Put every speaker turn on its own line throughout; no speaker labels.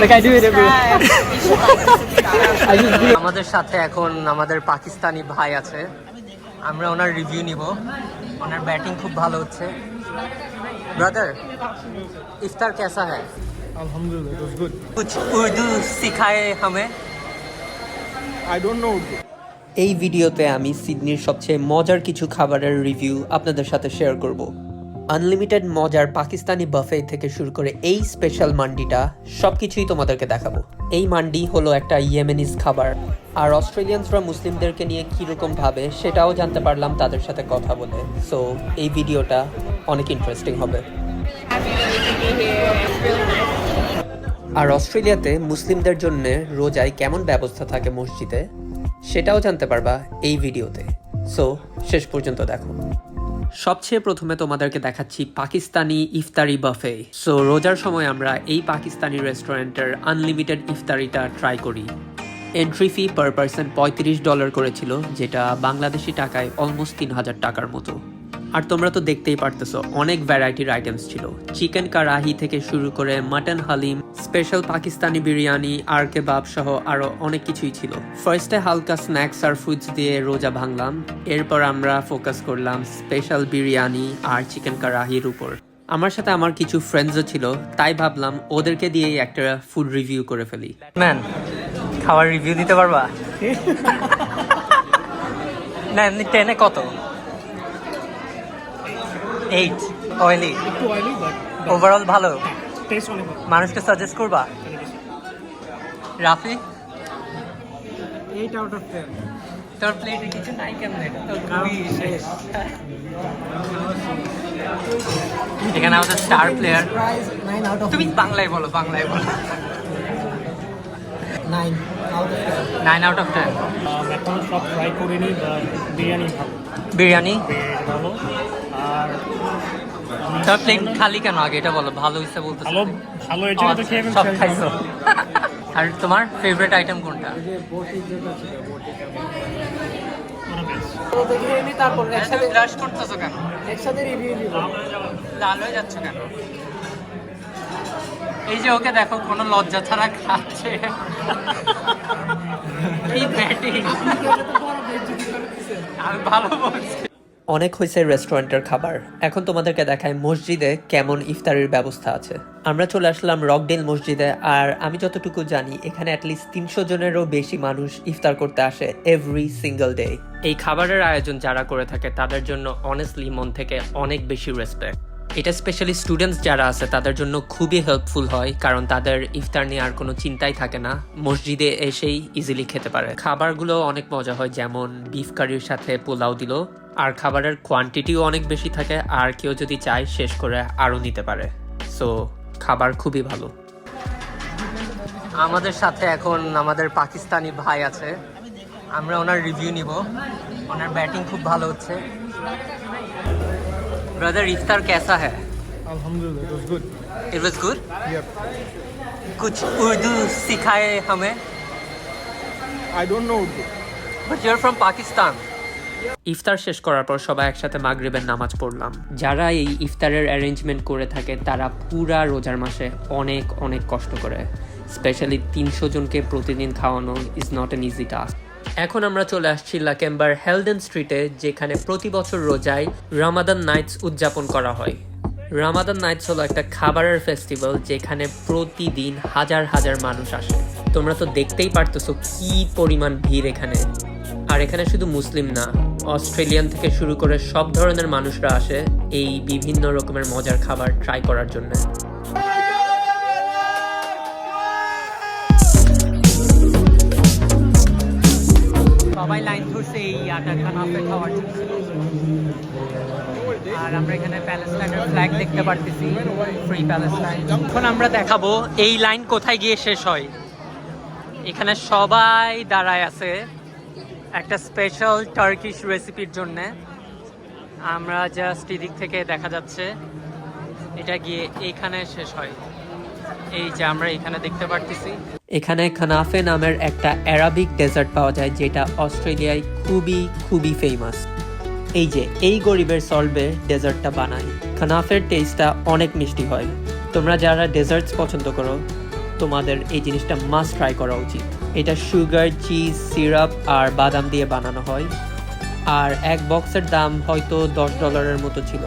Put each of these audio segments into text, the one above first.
like I do it every
আমাদের সাথে এখন আমাদের পাকিস্তানি ভাই আছে। আমরা ওনার রিভিউ নিব। ওনার ব্যাটিং খুব ভালো হচ্ছে। ব্রাদার ইফতার কেসা
হ্যায়? আলহামদুলিল্লাহ ইট গুড
কুছ উর্দু সিখায়ে হামে
আই ডোন্ট নো উর্দু
এই ভিডিওতে আমি সিডনির সবচেয়ে মজার কিছু খাবারের রিভিউ আপনাদের সাথে শেয়ার করব। আনলিমিটেড মজার পাকিস্তানি বাফে থেকে শুরু করে এই স্পেশাল মান্ডিটা সবকিছুই তোমাদেরকে দেখাবো। এই মান্ডি হলো একটা ইয়েমেনিজ খাবার। আর অস্ট্রেলিয়ানসরা মুসলিমদেরকে নিয়ে কীরকম ভাবে সেটাও জানতে পারলাম, তাদের সাথে কথা বলে। সো এই ভিডিওটা অনেক ইন্টারেস্টিং হবে. আর অস্ট্রেলিয়াতে মুসলিমদের জন্য রোজায় কেমন ব্যবস্থা থাকে মসজিদে, সেটাও জানতে পারবা এই ভিডিওতে। সো শেষ পর্যন্ত দেখো। সবচেয়ে প্রথমে তোমাদেরকে দেখাচ্ছি পাকিস্তানি ইফতারি বাফে। সো রোজার সময় আমরা এই পাকিস্তানি রেস্টুরেন্টের আনলিমিটেড ইফতারিটা ট্রাই করি। এন্ট্রি ফি পার পার্সন পঁয়ত্রিশ ডলার করেছিল, যেটা বাংলাদেশি টাকায় অলমোস্ট তিন হাজার টাকার মতো। আর তোমরা তো দেখতেই পারতেছো, অনেক ভ্যারাইটির আইটেমস ছিল। চিকেন কারাহি থেকে শুরু করে মাটন হালিম স্পেশাল পাকিস্তানি বিরিয়ানি আর কেবাব সহ আরও অনেক কিছুই ছিল। ফার্স্টে হালকা স্ন্যাক্স আর ফুডস দিয়ে রোজা ভাঙলাম। এরপর আমরা ফোকাস করলাম স্পেশাল বিরিয়ানি আর চিকেন কারাহির উপর। আমার সাথে আমার কিছু ফ্রেন্ডসও ছিল তাই ভাবলাম ওদেরকে দিয়েই একটা ফুড রিভিউ করে ফেলি। ম্যান খাবার রিভিউ দিতে পারবা? না এমনি টেনে কত? এইট অয়েলি ওভারঅল ভালো?
অনেক
মানুষকে সাজেস্ট করবা? Rafi?
Eight out of ten.
তোর প্লেটে কিছু নাই কেমন? তো খুবই শেষ। এখানে আমাদের star player
Price 9 out of
তুমি বাংলায় বলো বাংলায় বলো।
9 out of 10.
Nine out of
ten এখনও সব ট্রাই করিনি বিরিয়ানি
বিরিয়ানি?
বিরিয়ানি ভালো। আর
প্লেট খালি কেন আগে এটা বলো? ভালো হইছে বলতে
ভালো ভালো এর জন্য তো খেয়ে
সব খাইছো। আর তোমার ফেভারিট আইটেম কোনটা?
তারপর একসাথে
করতেছো কেন?
একসাথে রিভিউ দিব
লাল হয়ে যাচ্ছ কেন? এই যে ওকে দেখো কোনো লজ্জা ছাড়া খাচ্ছে। কি ব্যাটিং? আমি ভালো বলছি। অনেক হয়েছে রেস্টুরেন্টের খাবার। এখন তোমাদেরকে দেখায় মসজিদে কেমন ইফতারের ব্যবস্থা আছে। আমরা চলে আসলাম রকডেল মসজিদে, আর আমি যতটুকু জানি, এখানে অ্যাটলিস্ট তিনশো জনেরও বেশি মানুষ ইফতার করতে আসে এভরি সিঙ্গল ডে এই খাবারের আয়োজন যারা করে থাকে, তাদের জন্য অনেস্টলি মন থেকে অনেক বেশি রেসপেক্ট এটা স্পেশালি স্টুডেন্টস যারা আছে, তাদের জন্য খুবই হেল্পফুল হয়, কারণ তাদের ইফতার নিয়ে আর কোনো চিন্তাই থাকে না। মসজিদে এসেই ইজিলি খেতে পারে। খাবারগুলো অনেক মজা হয়, যেমন বিফ কারির সাথে পোলাও দিল। আর খাবারের কোয়ান্টিটিও অনেক বেশি থাকে, আর কেউ যদি চায় শেষ করে আরও নিতে পারে। সো খাবার খুবই ভালো। আমাদের সাথে এখন আমাদের পাকিস্তানি ভাই আছে। আমরা ওনার রিভিউ নিব। ওনার ব্যাটিং খুব ভালো হচ্ছে। ব্রাদার ইফতার कैसा है
Alhamdulillah, it was good.
It was good.
Yep.
कुछ उर्दू सिखाए हमें
I don't know Urdu.
But you're from Pakistan ইফতার শেষ করার পর সবাই একসাথে মাগরিবের নামাজ পড়লাম যারা এই ইফতারের অ্যারেঞ্জমেন্ট করে থাকে তারা পুরা রোজার মাসে অনেক অনেক কষ্ট করে স্পেশালি তিনশো জনকে প্রতিদিন খাওয়ানো is not an easy task এখন আমরা চলে আসছি লাকেম্বার হেলডেন স্ট্রিটে, যেখানে প্রতি বছর রোজায় রামাদান নাইটস উদযাপন করা হয়। রামাদান নাইটস হলো একটা খাবারের ফেস্টিভ্যাল যেখানে প্রতিদিন হাজার হাজার মানুষ আসে। তোমরা তো দেখতেই পারতেছো কি পরিমাণ ভিড় এখানে। আর এখানে শুধু মুসলিম না, অস্ট্রেলিয়ান থেকে শুরু করে সব ধরনের মানুষরা আসে এই বিভিন্ন রকমের মজার খাবার ট্রাই করার জন্য। সবাই লাইন ধরছে, এই আটা খানাফে খাওয়ার আর আমরা এখানে প্যালেস্টাইনের ফ্ল্যাগ দেখতে পারতেছি ফ্রি প্যালেস্টাইন এখন আমরা দেখাবো এই লাইন কোথায় গিয়ে শেষ হয়। এখানে সবাই দাঁড়ায় আছে একটা স্পেশাল টার্কিশ রেসিপির জন্য। আমরা জাস্ট এদিক থেকে দেখা যাচ্ছে, এটা গিয়ে এইখানে শেষ হয়। এই যে আমরা এখানে দেখতে পারতেছি। এখানে খানাফে নামের একটা অ্যারাবিক ডেজার্ট পাওয়া যায়, যেটা অস্ট্রেলিয়ায় খুবই খুবই ফেমাস এই যে, এই গরিবের সলভে ডেজার্টটা বানায় খানাফের টেস্টটা অনেক মিষ্টি হয়। তোমরা যারা ডেজার্টস পছন্দ করো, তোমাদের এই জিনিসটা মাস্ট ট্রাই করা উচিত। এটা সুগার চিজ সিরাপ আর বাদাম দিয়ে বানানো হয়। আর এক বক্সের দাম হয়তো দশ ডলারের মতো ছিল।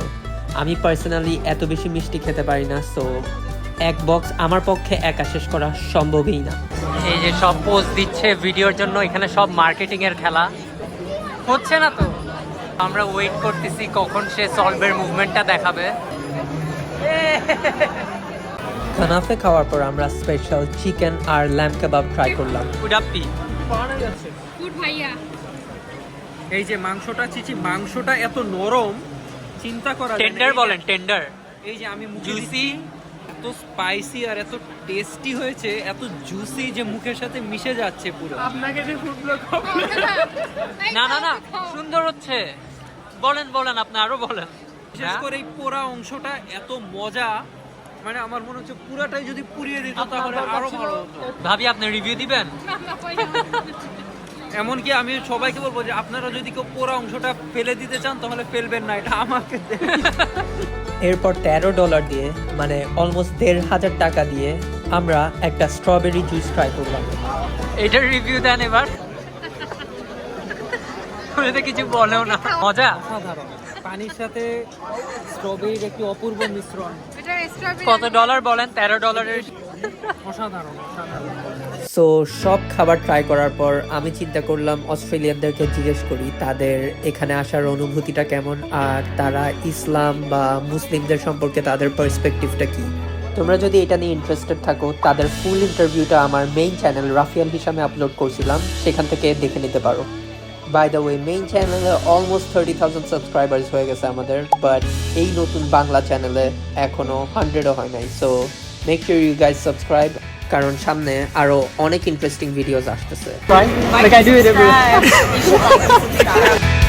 আমি পার্সোনালি এত বেশি মিষ্টি খেতে পারি না সো এক বক্স আমার পক্ষে একা শেষ করা সম্ভবই না। এই যে সব পোস্ট দিচ্ছে ভিডিওর জন্য এখানে সব মার্কেটিং এর খেলা। হচ্ছে না তো? আমরা ওয়েট করতেছি কখন সে সলভের মুভমেন্টটা দেখাবে। খানাফে খাওয়ার পর আমরা স্পেশাল চিকেন আর ল্যাম্প কাবাব ট্রাই করলাম। উডাপ্পি
এই যে মাংসটা চিচি মাংসটা এত নরম চিন্তা করা
টেন্ডার বলেন টেন্ডার
এই যে আমি
জুসি
এত স্পাইসি আর এত টেস্টি হয়েছে এত জুসি যে মুখের সাথে মিশে যাচ্ছে পুরো। আপনাকে যে ফুড ব্লগ
না না না সুন্দর হচ্ছে। বলেন বলেন আপনি আরও বলেন।
বিশেষ করে এই পোড়া অংশটা এত মজা মানে আমার মনে হচ্ছে পুরাটাই যদি পুড়িয়ে দিত তাহলে আরও ভালো হতো।
ভাবি আপনি রিভিউ দিবেন?
এমনকি আমি সবাইকে বলব যে আপনারা যদি কেউ পোড়া অংশটা ফেলে দিতে চান তাহলে ফেলবেন না এটা আমাকে দেন।
এরপর তেরো ডলার দিয়ে মানে অলমোস্ট দেড় হাজার টাকা দিয়ে আমরা একটা স্ট্রবেরি জুস ট্রাই করলাম। এটার রিভিউ দেন এবার। কিছু বলেও না। মজা?
পানির সাথে স্ট্রবেরির একটি অপূর্ব মিশ্রণ।
কত ডলার বলেন? তেরো ডলারের
অসাধারণ অসাধারণ।
সো সব খাবার ট্রাই করার পর আমি চিন্তা করলাম অস্ট্রেলিয়ানদেরকে জিজ্ঞেস করি তাদের এখানে আসার অনুভূতিটা কেমন? আর তারা ইসলাম বা মুসলিমদের সম্পর্কে তাদের পার্সপেক্টিভটা কি? তোমরা যদি এটা নিয়ে ইন্টারেস্টেড থাকো তাদের ফুল ইন্টারভিউটা আমার মেইন চ্যানেল রাফিয়াল হিসাবে আপলোড করছিলাম সেখান থেকে দেখে নিতে পারো। বাই দ্য ওয়ে মেইন চ্যানেলে অলমোস্ট থার্টি থাউজেন্ড সাবস্ক্রাইবার্স হয়ে গেছে আমাদের বাট এই নতুন বাংলা চ্যানেলে এখনও হান্ড্রেডও হয় নাই so make sure you guys subscribe কারণ সামনে আরও অনেক ইন্টারেস্টিং ভিডিওস আসতেছে।